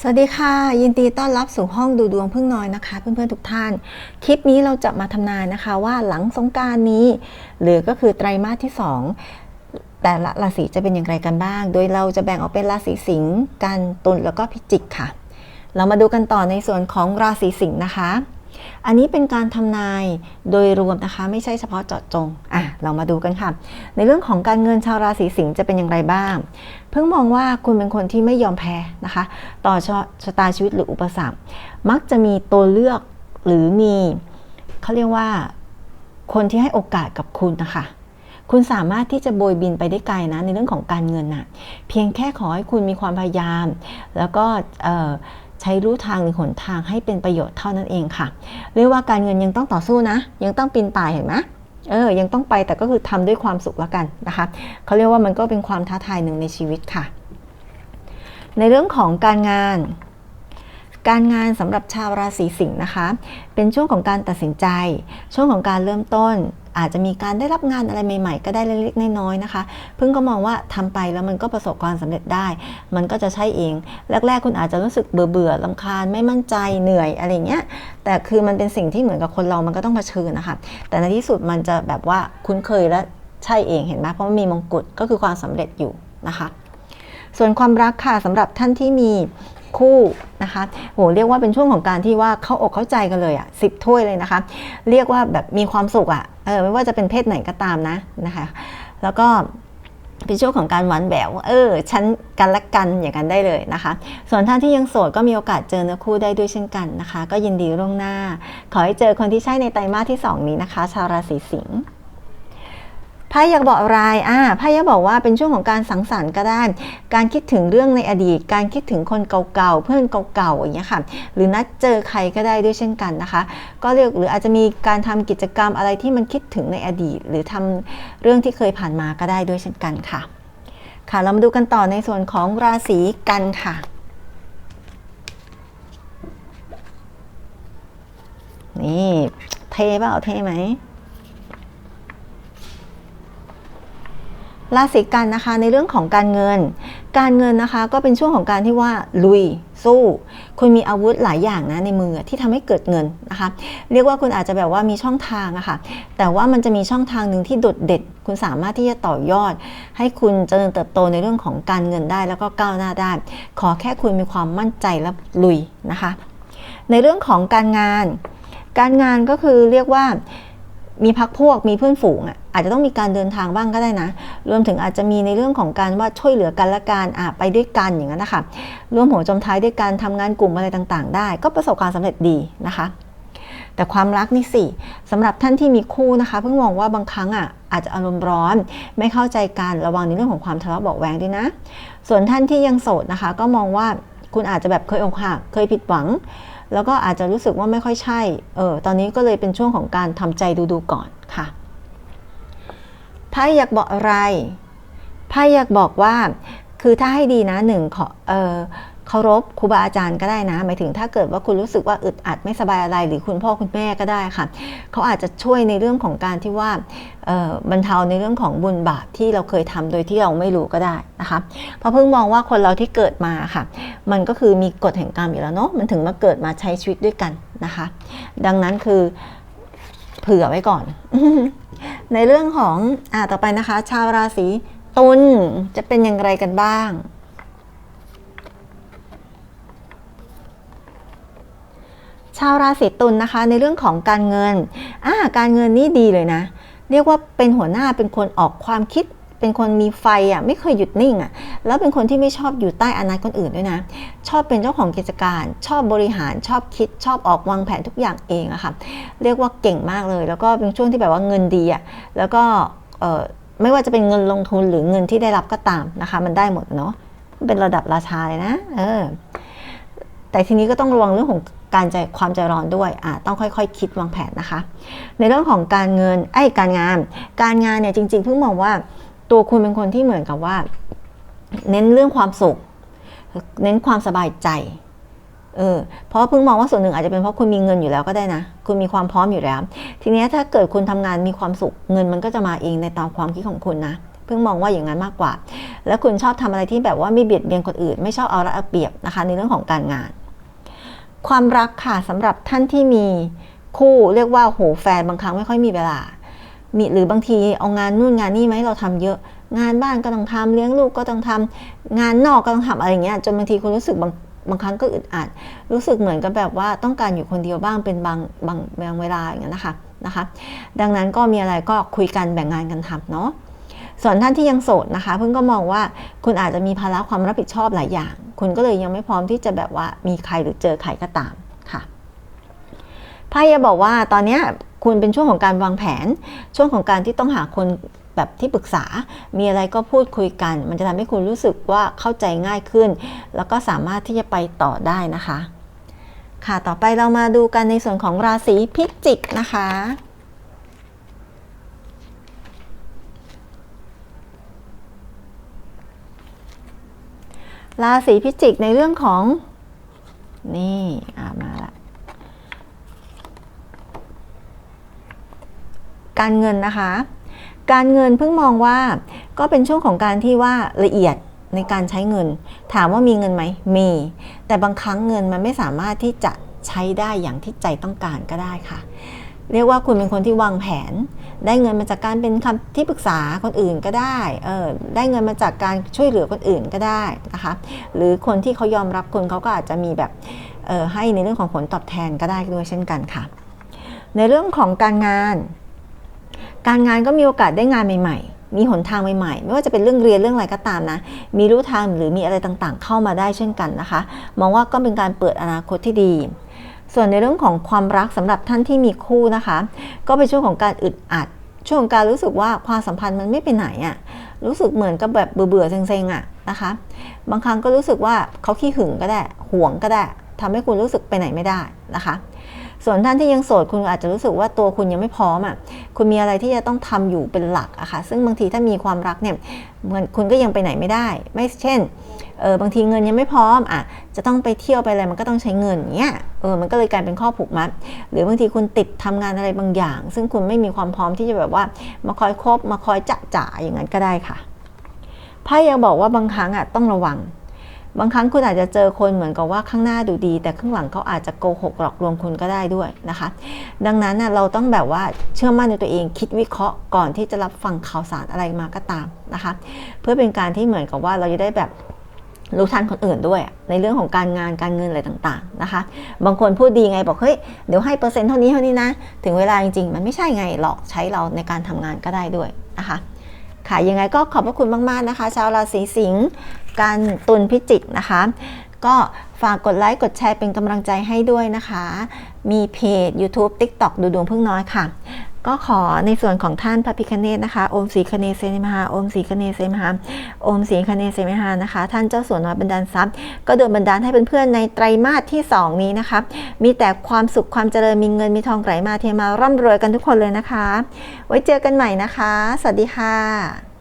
สวัสดีค่ะ ยินดีต้อนรับสู่ห้องดูดวงพึ่งน้อยนะคะ เพื่อนๆทุกท่าน คลิปนี้เราจะมาทำนายนะคะว่าหลังสงการนี้ หรือก็คือไตรมาสที่ 2 แต่ละราศีจะเป็นอย่างไรกันบ้าง โดยเราจะแบ่งออกเป็นราศีสิงห์กันตุลแล้วก็พิจิกค่ะ เรามาดูกันต่อในส่วนของราศีสิงห์นะคะ อันนี้เป็นการทำนายโดยรวมนะคะ ไม่ใช่เฉพาะเจาะจงอะเรามาดูกันค่ะ ในเรื่องของการเงินชาวราศีสิงห์จะเป็นอย่างไรบ้าง เพิ่งมองว่าคุณเป็นคนที่ไม่ยอมแพ้นะคะ ต่อชะชะตาชีวิตหรืออุปสรรค มักจะมีตัวเลือกหรือมีเขาเรียกว่าคนที่ให้โอกาสกับคุณนะคะคุณสามารถที่จะโบยบินไปได้ไกลนะในเรื่องของการเงินน่ะ เพียงแค่ขอให้คุณมีความพยายาม แล้วก็ ใช้รู้ทางหรือหนทางให้เป็นประโยชน์เท่านั้นเองค่ะ เรียกว่าการเงินยังต้องต่อสู้นะ ยังต้องปีนป่ายเห็นไหมเออ ยังต้องไปแต่ก็คือทำด้วยความสุขแล้วกันนะคะเขาเรียกว่ามันก็เป็นความท้าทายหนึ่งในชีวิตค่ะ ในเรื่องของการงาน การงานสำหรับชาวราศีสิงห์นะคะ เป็นช่วงของการตัดสินใจ ช่วงของการเริ่มต้น อาจจะมีการได้รับงานอะไรใหม่ ๆ ก็ได้เล็กๆน้อยๆนะคะเพิ่งก็มองว่าทำไปแล้วมันก็ประสบความสำเร็จได้ มันก็จะใช่เอง แรก ๆ คุณอาจจะรู้สึกเบื่อๆลำคาญไม่มั่นใจเหนื่อยอะไรเงี้ย แต่คือมันเป็นสิ่งที่เหมือนกับคนเรามันก็ต้องเผชิญนะคะ แต่ในที่สุดมันจะแบบว่าคุ้นเคยและใช่เองเห็นไหมเพราะมันมีมงกุฎก็คือความสำเร็จอยู่นะคะ ส่วนความรักค่ะสำหรับท่านที่มี คู่นะคะโหเรียกว่าเป็นช่วงของการที่ว่าเข้าอกเข้าใจกันเลยอะ่ะสิบถ้วยเลยนะคะ เรียกว่าแบบมีความสุขอะ่ะเออไม่ว่าจะเป็นเพศไหนก็ตามนะนะคะ แล้วก็เป็นช่วงของการหวานแหววเออฉันกันละกันอย่างกันได้เลยนะคะ ส่วนท่านที่ยังโสดก็มีโอกาสเจอเนื้อคู่ได้ด้วยเช่นกันนะคะ ก็ยินดีล่วงหน้า ขอให้เจอคนที่ใช่ในไตรมาสที่สองนี้นะคะ ชาวราศีสิงห์ พ่อยากบอกอะไรอ่าไพ่อยากบอกว่าเป็นช่วงของการสังสรรค์ก็ได้ การคิดถึงเรื่องในอดีต การคิดถึงคนเก่าๆ เพื่อนเก่าๆ อย่างเงี้ยค่ะ หรือนัดเจอใครก็ได้ด้วยเช่นกันนะคะ ก็เรียกหรืออาจจะมีการทำกิจกรรมอะไรที่มันคิดถึงในอดีต หรือทำเรื่องที่เคยผ่านมาก็ได้ด้วยเช่นกันค่ะ ค่ะ เรามาดูกันต่อในส่วนของราศีกันค่ะนี่เทเปล่าเทไหม ราศีกันนะคะในเรื่องของการเงิน การเงินนะคะก็เป็นช่วงของการที่ว่าลุยสู้คุณมีอาวุธหลายอย่างนะในมือที่ทำให้เกิดเงินนะคะเรียกว่าคุณอาจจะแบบว่ามีช่องทางอะคะ่ะแต่ว่ามันจะมีช่องทางหนึ่งที่โดดเด่นคุณสามารถที่จะต่อยอด ให้คุณเจริญเติบโตในเรื่องของการเงินได้แล้วก็ก้าวหน้าได้ ขอแค่คุณมีความมั่นใจและลุยนะคะ ในเรื่องของการงาน การงานก็คือเรียกว่า มีพักพวกมีเพื่อนฝูงอะอาจจะต้องมีการเดินทางบ้างก็ได้นะ รวมถึงอาจจะมีในเรื่องของการว่าช่วยเหลือกันและการอะไปด้วยกันอย่างนั้นนะคะร่วมหัวจมท้ายด้วยการทำงานกลุ่มอะไรต่างๆ ได้ ก็ประสบความสำเร็จดีนะคะแต่ความรักนี่สิสำหรับท่านที่มีคู่นะคะเพิ่งมองว่าบางครั้งอะอาจจะอารมณ์ร้อน ไม่เข้าใจกันระวังในเรื่องของความทะเลาะเบาแวงด้วยนะ ส่วนท่านที่ยังโสดนะคะ ก็มองว่าคุณอาจจะแบบเคยอกหักเคยผิดหวัง แล้วก็อาจจะรู้สึกว่าไม่ค่อยใช่ เออ ตอนนี้ก็เลยเป็นช่วงของการทำใจดูๆก่อนค่ะไพ่อยากบอกอะไรไพ่อยากบอกว่า คือถ้าให้ดีนะหนึ่งขอ เออ เคารพครูบาอาจารย์ก็ได้นะหมายถึงถ้าเกิดว่าคุณรู้สึกว่าอึดอัดไม่สบายอะไรหรือคุณพ่อคุณแม่ก็ได้ค่ะเขาอาจจะช่วยในเรื่องของการที่ว่าบรรเทาในเรื่องของบุญบาปที่เราเคยทำโดยที่เราไม่รู้ก็ได้นะคะเพราะเพิ่งมองว่าคนเราที่เกิดมาค่ะ มันก็คือมีกฎแห่งกรรมอยู่แล้วเนาะมันถึงมาเกิดมาใช้ชีวิตด้วยกันนะคะ ดังนั้นคือเผื่อไว้ก่อน ในเรื่องของอ่าต่อไปนะคะ ชาวราศีตุลจะเป็นอย่างไรกันบ้าง ชาวราศีตุลนะคะ ในเรื่องของการเงินอ่าการเงินนี่ดีเลยนะ เรียกว่าเป็นหัวหน้าเป็นคนออกความคิด เป็นคนมีไฟอะไม่เคยหยุดนิ่งอะแล้วเป็นคนที่ไม่ชอบอยู่ใต้อำนาจคนอื่นด้วยนะ ชอบเป็นเจ้าของกิจการ ชอบบริหารชอบคิด ชอบออกวางแผนทุกอย่างเองอะค่ะเรียกว่าเก่งมากเลย แล้วก็เป็นช่วงที่แบบว่าเงินดีอะแล้วก็ไม่ว่าจะเป็นเงินลงทุนหรือเงินที่ได้รับก็ตามนะคะ มันได้หมดเนาะเป็นระดับราชาเลยนะเออแต่ทีนี้ก็ต้องระวังเรื่องของ การใจความใจร้อนด้วยอ่าต้องค่อยๆคคิดวางแผนนะคะ ในเรื่องของการเงินไอ้การงาน การงานเนี่ยจริงๆเพิ่งมองว่าตัวคุณเป็นคนที่เหมือนกับว่า เน้นเรื่องความสุข เน้นความสบายใจเออเพราะเพิ่งมองว่าส่วนหนึ่งอาจจะเป็นเพราะคุณมีเงินอยู่แล้วก็ได้นะ คุณมีความพร้อมอยู่แล้ว ทีนี้ถ้าเกิดคุณทำงานมีความสุข เงินมันก็จะมาเองในตามความคิดของคุณนะ เพิ่งมองว่าอย่างนั้นมากกว่า แล้วคุณชอบทำอะไรที่แบบว่าไม่เบียดเบียนคนอื่น ไม่ชอบเอารัดเอาเปรียบนะคะ ในเรื่องของการงาน ความรักค่ะสำหรับท่านที่มีคู่เรียกว่าโหแฟนบางครั้งไม่ค่อยมีเวลา มีหรือบางทีเอางานนู่นงานนี่ไหมเราทำเยอะ งานบ้านก็ต้องทำเลี้ยงลูกก็ต้องทำงานนอกก็ต้องทำอะไรเงี้ยจนบางทีคุณรู้สึกบางบางครั้งก็อึดอัดรู้สึกเหมือนกับแบบว่าต้องการอยู่คนเดียวบ้างเป็นบางบางบางเวลาอย่างเงี้ยนะคะนะคะ ดังนั้นก็มีอะไรก็คุยกันแบ่งงานกันทำเนาะ ส่วนท่านที่ยังโสดนะคะ เพิ่งก็มองว่าคุณอาจจะมีภาระความรับผิดชอบหลายอย่าง คุณก็เลยยังไม่พร้อมที่จะแบบว่ามีใครหรือเจอใครก็ตามค่ะไพ่จะบอกว่าตอนนี้คุณเป็นช่วงของการวางแผน ช่วงของการที่ต้องหาคนแบบที่ปรึกษา มีอะไรก็พูดคุยกัน มันจะทำให้คุณรู้สึกว่าเข้าใจง่ายขึ้น แล้วก็สามารถที่จะไปต่อได้นะคะ ค่ะ ต่อไปเรามาดูกันในส่วนของราศีพิจิกนะคะ ราศีพิจิกในเรื่องของ นี่อามาละการเงินนะคะ การเงินเพิ่งมองว่าก็เป็นช่วงของการที่ว่าละเอียดในการใช้เงิน ถามว่ามีเงินไหมมี แต่บางครั้งเงินมันไม่สามารถที่จะใช้ได้อย่างที่ใจต้องการก็ได้ค่ะ เรียกว่าคุณเป็นคนที่วางแผน ได้เงินมาจากการเป็นคำที่ปรึกษาคนอื่นก็ได้เออได้เงินมาจากการช่วยเหลือคนอื่นก็ได้นะคะ หรือคนที่เขายอมรับคุณเขาก็อาจจะมีแบบเออให้ในเรื่องของผลตอบแทนก็ได้ด้วยเช่นกันค่ะ ในเรื่องของการงาน การงานก็มีโอกาสได้งานใหม่ๆ มีหนทางใหม่ๆ ไม่ว่าจะเป็นเรื่องเรียนเรื่องอะไรก็ตามนะ มีรู้ทางหรือมีอะไรต่างๆ เข้ามาได้เช่นกันนะคะ มองว่าก็เป็นการเปิดอนาคตที่ดี ส่วนในเรื่องของความรักสำหรับท่านที่มีคู่นะคะ ก็เป็นช่วงของการอึดอัด ช่วงการรู้สึกว่าความสัมพันธ์มันไม่ไปไหนอะ่ะรู้สึกเหมือนกับแบบเบื่อๆเซ็งๆอะ่ะนะคะ บางครั้งก็รู้สึกว่าเขาขี้หึงก็ได้ห่วงก็ได้ทำให้คุณรู้สึกไปไหนไม่ได้นะคะ ส่วนท่านที่ยังโสดคุณอาจจะรู้สึกว่าตัวคุณยังไม่พร้อมอะ คุณมีอะไรที่จะต้องทำอยู่เป็นหลักอะค่ะซึ่งบางทีถ้ามีความรักเนี่ยมันคุณก็ยังไปไหนไม่ได้ ไม่เช่นเออบางทีเงินยังไม่พร้อมอะจะต้องไปเที่ยวไปอะไรมันก็ต้องใช้เงินเนี้ยเออมันก็เลยกลายเป็นข้อผูกมัด หรือบางทีคุณติดทำงานอะไรบางอย่าง ซึ่งคุณไม่มีความพร้อมที่จะแบบว่า มาคอยคบมาคอยจะจ่าอย่างนั้นก็ได้ค่ะไพ่ยังบอกว่าบางครั้งอะต้องระวัง บางครั้งคุณอาจจะเจอคนเหมือนกับว่าข้างหน้าดูดี แต่ข้างหลังเขาอาจจะโกหกหลอกลวงคุณก็ได้ด้วยนะคะ ดังนั้นเราต้องแบบว่าเชื่อมั่นในตัวเองคิดวิเคราะห์ก่อนที่จะรับฟังข่าวสารอะไรมาก็ตามนะคะ เพื่อเป็นการที่เหมือนกับว่าเราจะได้แบบรู้ทันคนอื่นด้วย ในเรื่องของการงานการเงินอะไรต่างๆนะคะ บางคนพูดดีไงบอกเฮ้ยเดี๋ยวให้เปอร์เซ็นต์เท่านี้เท่านี้นะ ถึงเวลาจริงๆ มันไม่ใช่ไงหลอกใช้เราในการทำงานก็ได้ด้วยนะคะค่ะยังไงก็ขอบพระคุณมากๆนะคะ ชาวราศีสิงห์ การตุลพิจิกนะคะ ก็ฝากกดไลค์กดแชร์เป็นกำลังใจให้ด้วยนะคะ มีเพจ YouTube TikTok ดูดวงพึ่งน้อยค่ะ ก็ขอในส่วนของท่านพระพิคเนตนะคะ โอมศรีคเนเซนมหาโอมศรีคเนเซมหาโอมศรีคเนเซมหานะคะ ท่านเจ้าสวน้อยบันดาลทรัพย์ ก็โดนบันดาลให้เพื่อนๆในไตรมาสที่ 2 นี้นะคะ มีแต่ความสุขความเจริญมีเงินมีทองไหลมาเทมาร่ำรวยกันทุกคนเลยนะคะ ไว้เจอกันใหม่นะคะ สวัสดีค่ะ